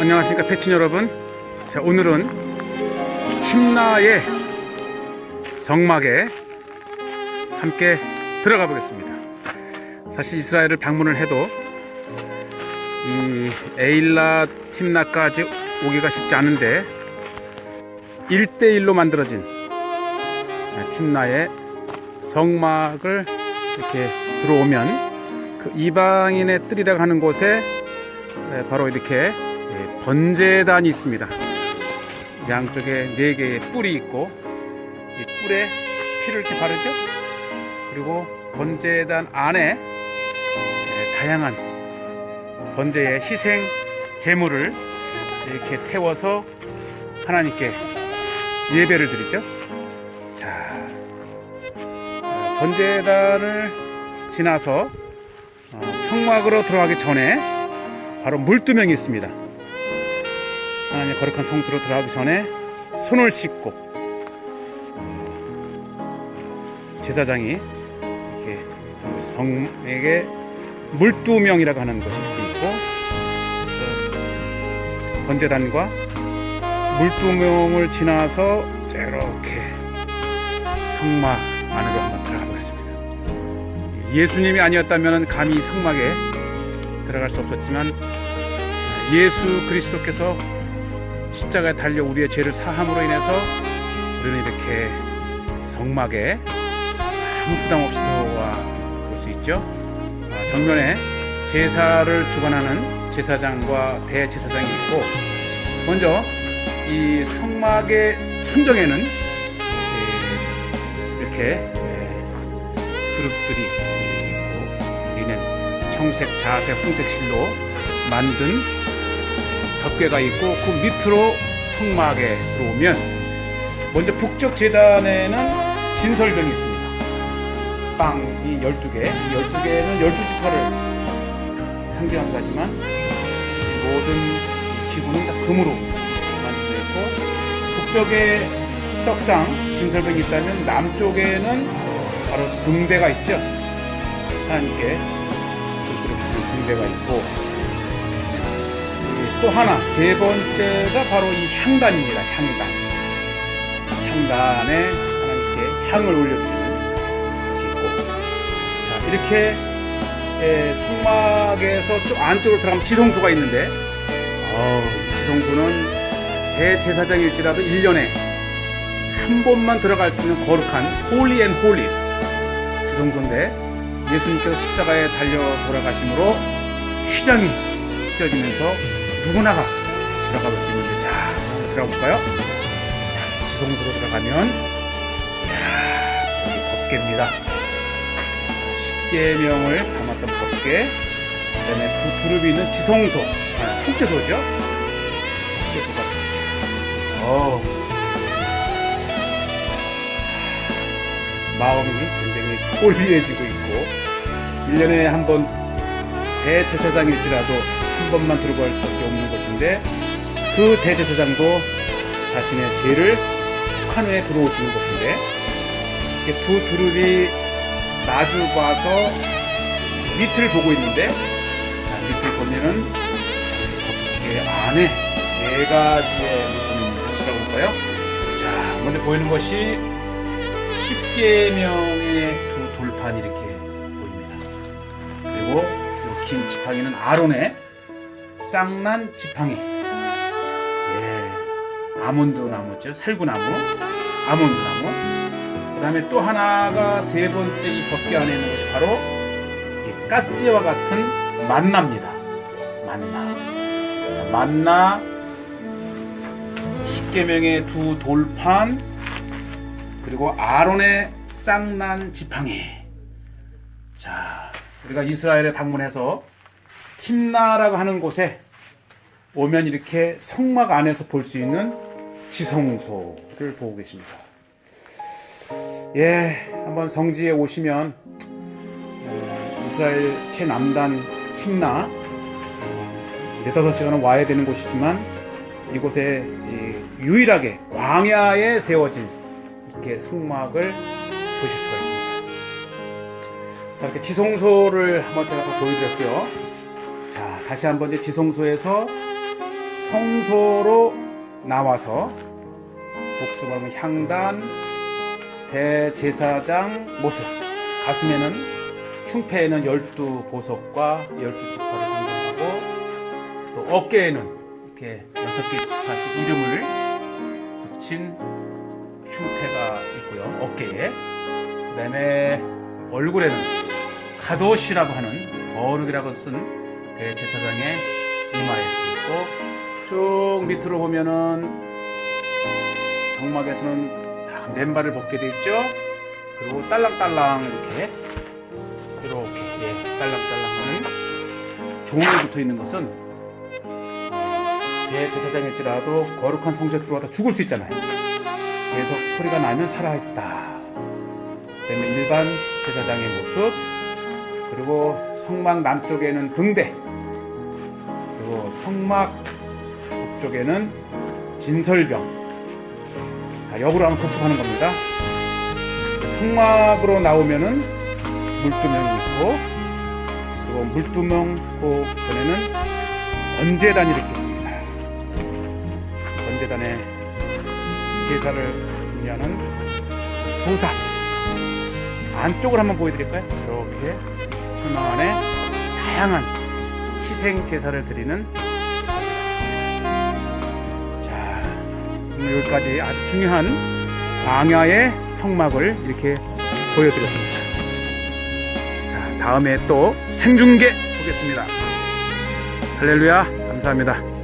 안녕하십니까 패친 여러분. 자 오늘은 팀나의 성막에 함께 들어가 보겠습니다. 사실 이스라엘을 방문을 해도 이 에일라 팀나까지 오기가 쉽지 않은데 1대1로 만들어진 팀나의 성막을 이렇게 들어오면 그 이방인의 뜰이라고 하는 곳에 네, 바로 이렇게 예, 번제단이 있습니다. 양쪽에 네 개의 뿔이 있고 이 뿔에 피를 이렇게 바르죠. 그리고 번제단 안에 예, 다양한 번제의 희생 제물을 이렇게 태워서 하나님께 예배를 드리죠. 자, 어, 번제단을 지나서 어, 성막으로 들어가기 전에 바로 물두명이 있습니다. 하나님의 거룩한 성수로 들어가기 전에 손을 씻고 어, 제사장이 이렇게 성에게 물두명이라고 하는 것이 있고 그 번제단과 물두명을 지나서 이렇게 성막 안으로 한번 들어가 보겠습니다. 예수님이 아니었다면 감히 성막에 들어갈 수 없었지만 예수 그리스도께서 십자가에 달려 우리의 죄를 사함으로 인해서 우리는 이렇게 성막에 아무 부담 없이 들어와 볼 수 있죠. 아, 정면에 제사를 주관하는 제사장과 대제사장이 있고 먼저 이 성막의 천정에는 예, 이렇게 예, 그룹들이 있고 우리는 청색, 자색, 홍색 실로 만든 덮개가 있고 그 밑으로 성막에 들어오면 먼저 북쪽 재단에는 진설병이 있습니다. 빵이 12개, 이 12개는 12지파를 상징하는 거지만 모든 이 기구는 다 금으로 만들어져 있고 북쪽에 떡상 진설병이 있다면 남쪽에는 바로 등대가 있죠. 하나님께 등대가 있고 또 하나 세 번째가 바로 이 향단입니다. 향단. 향단에 하나님께 향을 올려드리는 자 이렇게 에, 성막에서 좀 안쪽으로 들어가면 지성소가 있는데 어우, 지성소는 대제사장일지라도 1년에 한 번만 들어갈 수 있는 거룩한 홀리 앤 홀리스 지성소인데 예수님께서 십자가에 달려 돌아가심으로 휘장이 찢어지면서 누구나가 들어가 볼 수 있는데 자 들어가 볼까요? 자, 지성소로 들어가면 야 여기 법계입니다. 십계명을 담았던 법계 그 다음에 그 두릅이 있는 지성소 아, 속죄소죠. 속죄소가 어 마음이 굉장히 홀리해지고 있고 1년에 한 번 대제사장일지라도 한 번만 들어갈 수밖에 없는 것인데 그 대제사장도 자신의 죄를 속한 후에 들어오시는 것인데 두 두릅이 마주 봐서 밑을 보고 있는데 자, 밑을 보면은 이 안에 네 가지의 물품입니다. 들어볼까요? 자, 먼저 보이는 것이 십계명의 두 돌판이 이렇게 보입니다. 그리고 이 긴 지팡이는 아론의 쌍난 지팡이. 예, 아몬드 나무죠. 살구나무, 아몬드 나무. 그 다음에 또 하나가 세 번째 이 법계 안에 있는 것이 바로 이 가스와 같은 만나입니다. 만나. 자, 만나, 십계명의 두 돌판, 그리고 아론의 쌍난 지팡이. 자, 우리가 이스라엘에 방문해서 팀나라고 하는 곳에 오면 이렇게 성막 안에서 볼 수 있는 지성소를 보고 계십니다. 예, 한번 성지에 오시면 어, 이스라엘 최남단 팀나 어, 네다섯 시간은 와야 되는 곳이지만 이곳에 이 유일하게 광야에 세워진 이렇게 성막을 보실 수가 있습니다. 자, 이렇게 지성소를 한번 제가 더 보여드렸고요. 자, 다시 한번 이제 지성소에서 성소로 나와서 복수하면 향단, 대제사장 모습, 가슴에는 흉패에는 열두 보석과 열두 지파를 상징하고 또 어깨에는 이렇게 여섯 개 지파씩 이름을 붙인 흉패가 있고요 어깨에. 그다음에 얼굴에는 가도시라고 하는 거룩이라고 쓴 대제사장의 이마에 있고 쭉 밑으로 보면은 정막에서는 다 맨발을 벗게 돼 있죠. 그리고 딸랑딸랑 이렇게 이렇게 예, 딸랑딸랑하는 종이 붙어 있는 것은 대제사장일지라도 거룩한 성소에 들어와다 죽을 수 있잖아요. 계속 소리가 나면 살아있다. 그다음에 일반 제사장의 모습 그리고 성막 남쪽에는 등대 그리고 성막 북쪽에는 진설병. 자 역으로 한번 독촉하는 겁니다. 성막으로 나오면은 물두멍이 있고 그리고 물두멍 그 전에는 번제단이 이렇게 있습니다. 번제단에 제사를 준비하는 부사. 안쪽을 한번 보여드릴까요? 이렇게 설망 안에 다양한 희생 제사를 드리는 자 오늘 여기까지 아주 중요한 광야의 성막을 이렇게 보여드렸습니다. 자 다음에 또 생중계 보겠습니다. 할렐루야 감사합니다.